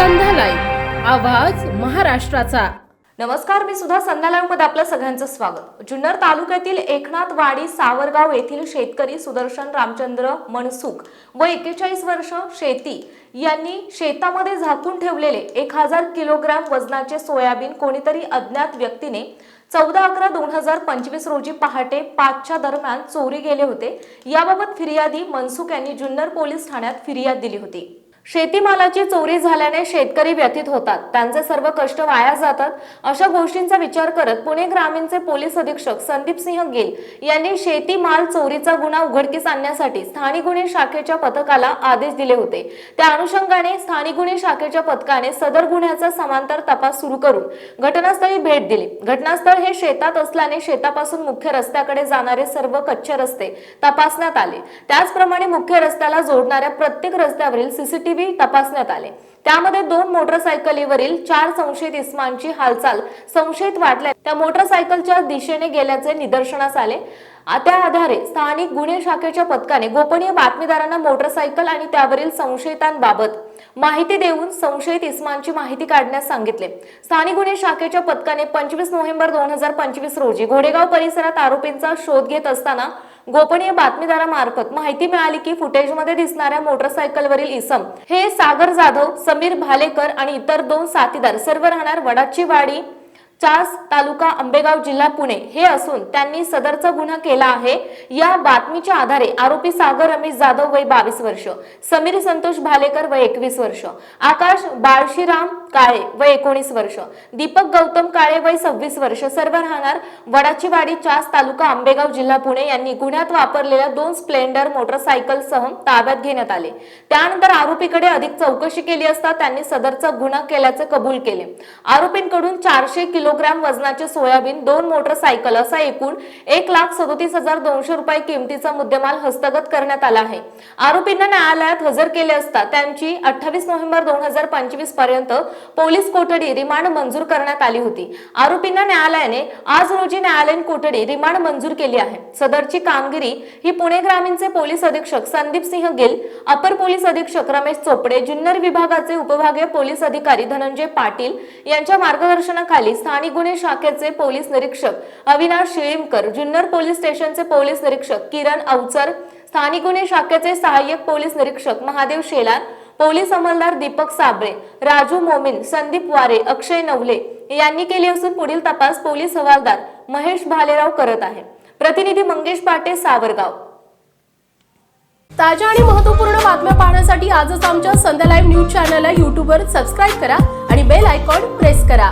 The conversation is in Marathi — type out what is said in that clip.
आवाज महाराष्ट्राचा. नमस्कार मी सुद्धा संध्यालामध्ये आपलं सगळ्यांचं स्वागत. जुन्नर तालुक्यातील एकनाथ वाडी सावरगाव येथील शेतकरी सुदर्शन रामचंद्र मनसुख व एकेचाळीस वर्ष शेती यांनी शेतामध्ये झाकून ठेवलेले एक हजार किलोग्रॅम वजनाचे सोयाबीन कोणीतरी अज्ञात व्यक्तीने चौदा अकरा दोन हजार पंचवीस रोजी पहाटे पाचच्या दरम्यान चोरी गेले होते. याबाबत फिर्यादी मनसुख यांनी जुन्नर पोलीस ठाण्यात फिर्याद दिली होती. शेतीमालाची चोरी झाल्याने शेतकरी व्यथित होतात. त्यांचे सर्व कष्ट वाया जातात. अशा गोष्टींचा विचार करत पुणे ग्रामीणचे पोलीस अधीक्षक संदीप सिंह गिल यांनी शेतीमाल चोरीचा गुन्हा उघडकीस आणण्यासाठी स्थानिक गुन्हे शाखेच्या पथकाला आदेश दिले होते. त्या अनुषंगाने स्थानिक गुन्हे शाखेच्या पथकाने सदर गुन्ह्याचा समांतर तपास सुरू करून घटनास्थळी भेट दिली. घटनास्थळ हे शेतात असल्याने शेतापासून मुख्य रस्त्याकडे जाणारे सर्व कच्चे रस्ते तपासण्यात आले. त्याचप्रमाणे मुख्य रस्त्याला जोडणाऱ्या प्रत्येक रस्त्यावरील सीसीटीव्ही सीसीटीव्ही तपासण्यात आले. त्यामध्ये दोन मोटरसायकलीवरील चार संशयित इस्मांची हालचाल संशयित वाटल्या. त्या मोटरसायकलच्या दिशेने गेल्याचे निदर्शनास आले. त्या आधारे स्थानिक गुन्हे शाखेच्या पथकाने गोपनीय बातमीदारांना मोटरसायकल आणि त्यावरील संशयितांबाबत माहिती देऊन संशयित इस्मांची माहिती काढण्यास सांगितले. स्थानिक गुन्हे शाखेच्या पथकाने पंचवीस नोव्हेंबर दोन हजार पंचवीस रोजी घोडेगाव परिसरात आरोपींचा शोध घेत असताना गोपनीय बातमीदारामार्फत माहिती मिळाली की फुटेजमध्ये दिसणाऱ्या मोटरसायकलवरील इसम हे सागर जाधव समीर भालेकर आणि इतर दोन साथीदार सर्व राहणार वडाची वाडी चास तालुका आंबेगाव जिल्हा पुणे हे असून त्यांनी सदरचा गुन्हा केला आहे. या बातमीच्या आधारे आरोपी सागर रमेश जाधव वय बावीस वर्ष समीर संतोष भालेकर वय एकवीस वर्ष आकाश बाळशीराम काळे वय एकोणीस वर्ष दीपक गौतम काळे वय सव्वीस वर्ष सर्व राहणार वडाचीवाडी चास तालुका आंबेगाव जिल्हा पुणे यांनी गुन्ह्यात वापरलेल्या दोन स्प्लेंडर मोटरसायकल सह ताब्यात घेण्यात आले. त्यानंतर आरोपीकडे अधिक चौकशी केली असता त्यांनी सदरचा गुन्हा केल्याचे कबूल केले. आरोपींकडून चारशे किलो किलोग्रॅम वजनाचे सोयाबीन दोन मोटरसायकल असा एकूण एक लाख सदोतीस हजार दोनशे रुपये किमतीचा मुद्देमाल हस्तगत करण्यात आला आहे. आरोपींना न्यायालयात हजर केले असता त्यांची अठ्ठावीस नोव्हेंबर दोन हजार पंचवीसपर्यंत पोलीस कोठडी रिमांड मंजूर करण्यात आली होती. आरोपींना न्यायालयाने आज रोजी न्यायालयीन कोठडी रिमांड मंजूर केली आहे. सदरची कामगिरी ही पुणे ग्रामीणचे पोलीस अधीक्षक संदीप सिंह गिल अपर पोलीस अधीक्षक रमेश चोपडे जुन्नर विभागाचे उपभागीय पोलीस अधिकारी धनंजय पाटील यांच्या मार्गदर्शनाखाली स्थानिक गुन्हे शाखेचे पोलीस निरीक्षक अविनाश शिळीमकर जुन्नर पोलीस स्टेशनचे पोलीस निरीक्षक किरण अवचर स्थानिक गुन्हे शाखेचे सहाय्यक पोलीस निरीक्षक महादेव शेलार पोलीस अंमलदार दीपक साबळे राजू मोमीन संदीप वारे अक्षय नवले यांनी केली असून पुढील तपास पोलीस हवालदार महेश भालेराव करत आहे. प्रतिनिधी मंगेश पाटे सावरगाव. ताज्या आणि महत्त्वपूर्ण बातम्या पाहण्यासाठी आजच आमच्या संध्या लाईव्ह न्यूज चॅनलला यूट्यूबवर सबस्क्राईब करा आणि बेल आयकॉन प्रेस करा.